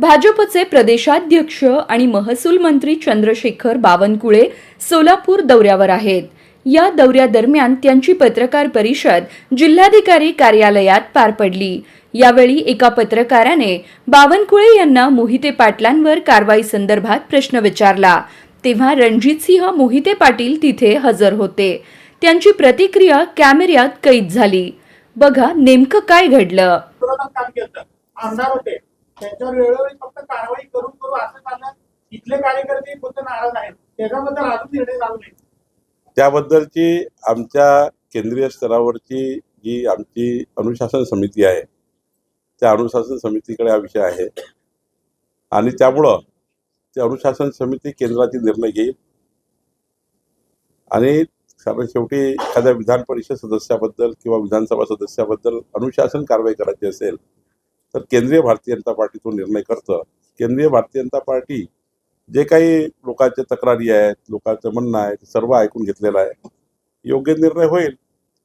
भाजपचे प्रदेशाध्यक्ष आणि महसूल मंत्री चंद्रशेखर बावनकुळे सोलापूर दौऱ्यावर आहेत. या दौऱ्यादरम्यान त्यांची पत्रकार परिषद जिल्हाधिकारी कार्यालयात पार पडली. यावेळी एका पत्रकाराने बावनकुळे यांना मोहिते पाटलांवर कारवाई संदर्भात प्रश्न विचारला. तेव्हा रणजितसिंह मोहिते पाटील तिथे हजर होते. त्यांची प्रतिक्रिया कॅमेऱ्यात कैद झाली. बघा नेमकं काय घडलं. आमदार होते. त्यांच्यावर वेळोवेळी फक्त कारवाई करून करू असं चाललं इथले कार्यकर्ते फक्त नाराज आहेत. त्याच्याबद्दल अजून निर्णय झाला नाही. त्याबद्दलची आमच्या केंद्रीय स्तरावरची जी आमची अनुशासन समिती आहे त्या अनुशासन समितीकडे हा विषय आहे. आणि त्यामुळं ते अनुशासन समिती केंद्राचे निर्णय घेईल. आणि कारण शेवटी एखाद्या विधान परिषद सदस्याबद्दल किंवा विधानसभा सदस्याबद्दल अनुशासन कारवाई करायची असेल तर केंद्रीय भारतीय जनता पार्टी तो निर्णय करतं. केंद्रीय भारतीय जनता पार्टी जे काही लोकांच्या तक्रारी आहेत लोकांचं म्हणणं आहे ते सर्व ऐकून घेतलेलं आहे. योग्य निर्णय होईल.